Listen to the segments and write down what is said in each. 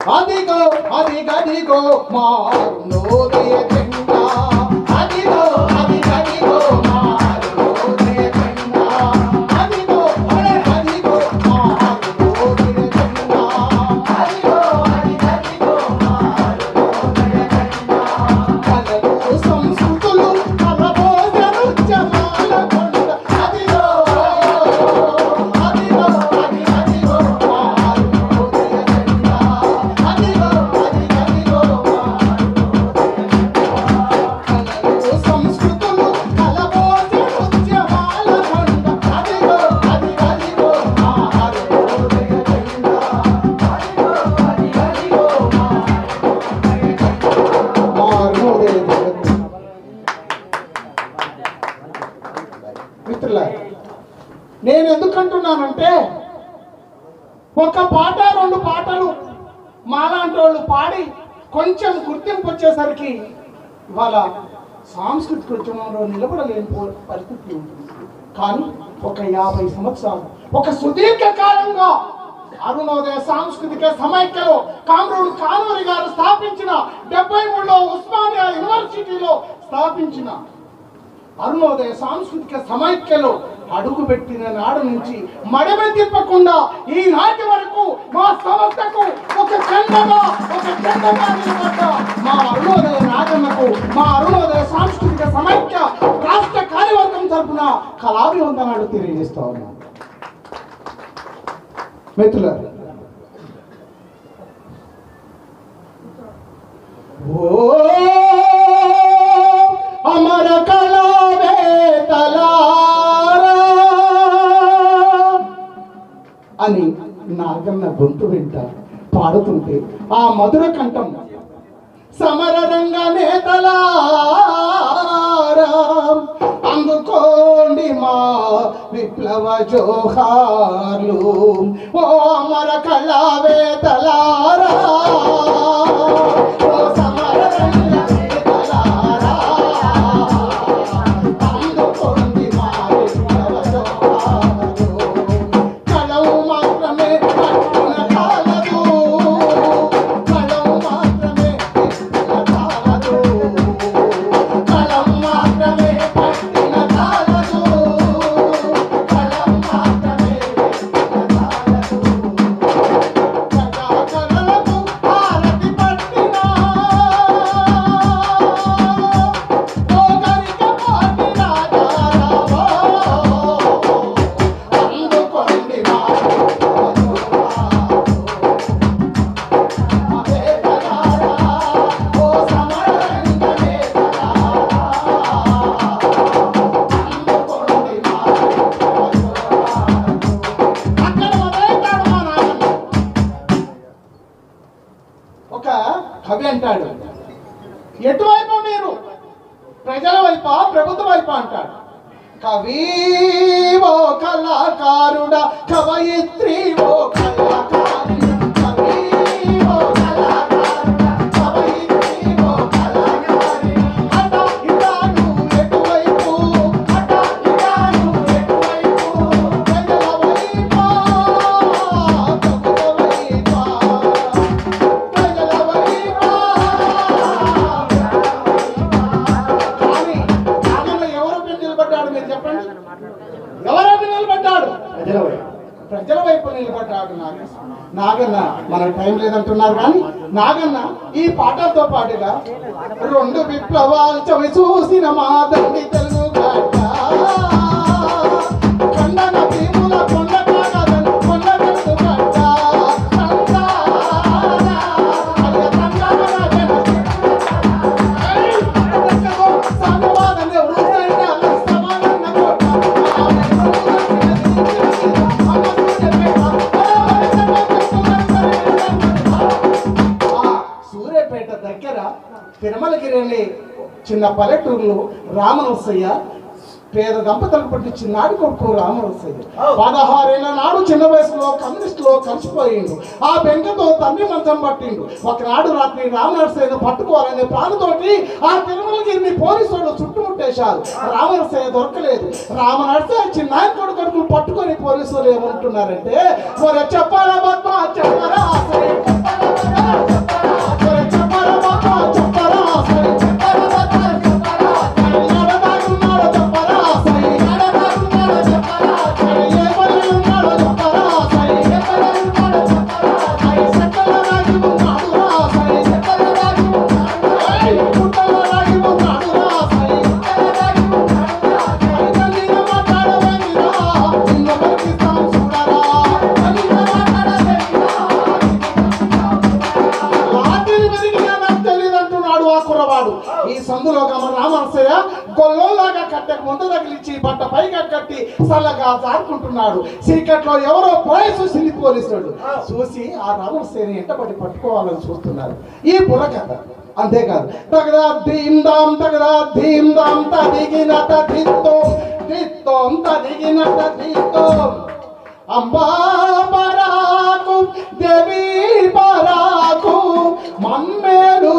అదిగో అదిగదిగో మారునోదయ నోదయ అదిగో వాళ్ళు పాడి కొంచెం గుర్తింపు వచ్చేసరికి వాళ్ళ సాంస్కృతిక ఉద్యమంలో నిలబడలేని పరిస్థితి ఉంటుంది. కానీ ఒక యాభై సంవత్సరాలు ఒక సుదీర్ఘ కాలంగా అరుణోదయ సాంస్కృతిక సమైక్యలో కామ్రేడ్ కానూరి గారు స్థాపించిన డెబ్బై మూడులో ఉస్మానియా యూనివర్సిటీలో స్థాపించిన అరుణోదయ సాంస్కృతిక సమైక్యలో అడుగు పెట్టిన నాడు నుంచి మడమ తిప్పకుండా ఈనాటి వరకు మా సంస్థకు ఒక చందగా మా అరుణోదయ రాజన్నకు మా అరుణోదయ సాంస్కృతిక సమైక్య రాష్ట్ర కార్యవర్గం తరపున కళాభివందనాలు తెలియజేస్తా ఉన్నాను. మిత్రులారు పాడుతుంటే ఆ మధుర కంఠం. సమర రంగ నేతలారా అందుకోండి మా విప్లవ జోహార్లు. ఓ అమర కళావేతలారా ఒక కవి అంటాడు ఎటువైపు మీరు? ప్రజల వైపా? ప్రభుత్వ వైప? అంటాడు. కవి ఓ కళాకారుడా కవయిత్రి ఓ కళాకారు మనకు టైం లేదంటున్నారు కానీ నాగన్న ఈ పాటలతో పాటుగా రెండు విప్లవాలు చవి చూసిన మా తండ్రి తెలుగు తిరుమలగిరి చిన్న పల్లెటూరులో రామనరసయ్య పేద దంపతులకు పట్టి చిన్నాడి కొడుకు రామనరసయ్య. పదహారేళ్ళ నాడు చిన్న వయసులో కమ్యూనిస్టులో కలిసిపోయిండు. ఆ బెంగతో తండ్రి మంచం పట్టిండు. ఒకనాడు రాత్రి రామనరసయ్యను పట్టుకోవాలనే ప్రాణతోటి ఆ తిరుమలగిరిని పోలీసులు చుట్టుముట్టేశారు. రామనరసయ్య దొరకలేదు. రామనరసయ్య చిన్నాయన కొడుకు కొడుకులు పట్టుకొని పోలీసులు ఏమంటున్నారంటే మరి చెప్పాలా సందులో గమ రామరసయ్య గొల్లోలాగా కట్టెకు ముందు తగిలిచ్చి బట్ట పైగా కట్టి చల్లగా జారుకుంటున్నాడు. చీకట్లో ఎవరో పోయి చూసింది చూసి ఆ రామరసయ్యని ఎంటబడి పట్టుకోవాలని చూస్తున్నారు. ఈ బుర్రకథ అంతేకాదు. తగదా ధీం దాం తగదా ధీం దాం తదిగిన దిత్తో దిత్తోం తదిగిన దిత్తో అంబా పరాకు దేవి పరాకు మమ్మేరు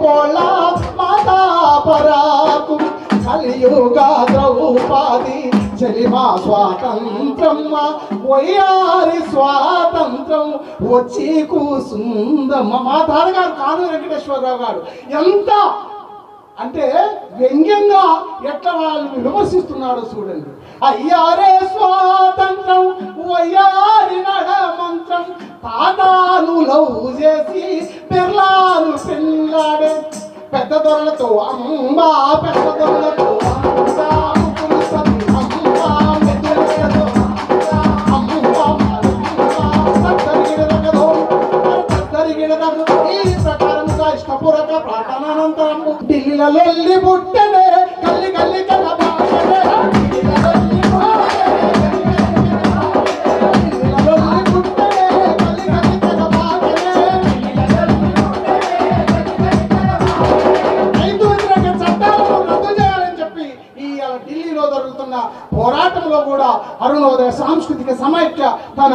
పొలా యుగా ద్రౌపాది చెలిమా స్వాతంత్రం వయ్యారి స్వాతంత్రం వచ్చి కూసుందమ్మ. మా తాతగారు కాదు వెంకటేశ్వరరావు గారు. ఎంత? అంటే వ్యంగ్యంగా ఎట్లా వాళ్ళు విమర్శిస్తున్నాడో చూడండి. అయ్యారే స్వాతంత్రం వయ్యారి నడ మంత్రం తాతాను లవ్ చేసి బిర్లాలు పిల్లాడే పెద్ద దొరలతో అమ్మా పెద్ద దొరలతో ఈ ప్రకారముగా ఇష్టపూర్వక ఢిల్లీలో కల్లి కల్లి కల చెప్పి ఈ ఢిల్లీలో జరుగుతున్న పోరాటంలో కూడా అరుణోదయ సాంస్కృతిక సమైక్య తన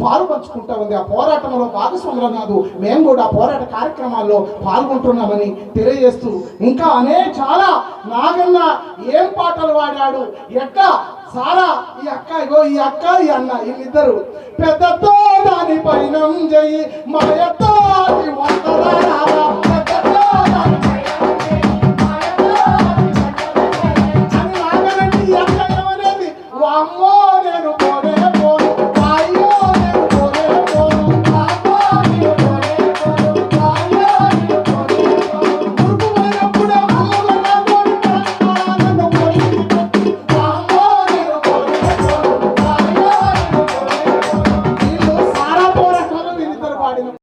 పాలుపంచుకుంటా ఉంది. ఆ పోరాటంలో భాగస్వాములు కాదు మేము కూడా పోరాట కార్యక్రమాల్లో పాల్గొంటున్నామని తెలియజేస్తూ ఇంకా అనే చాలా నాగన్న ఏం పాటలు పాడాడు? ఎట్లా సారా ఈ అక్క ఇగో ఈ అక్క ఈ అన్న వీళ్ళిద్దరు. పెద్దతో దాని పైన జయి మాయతో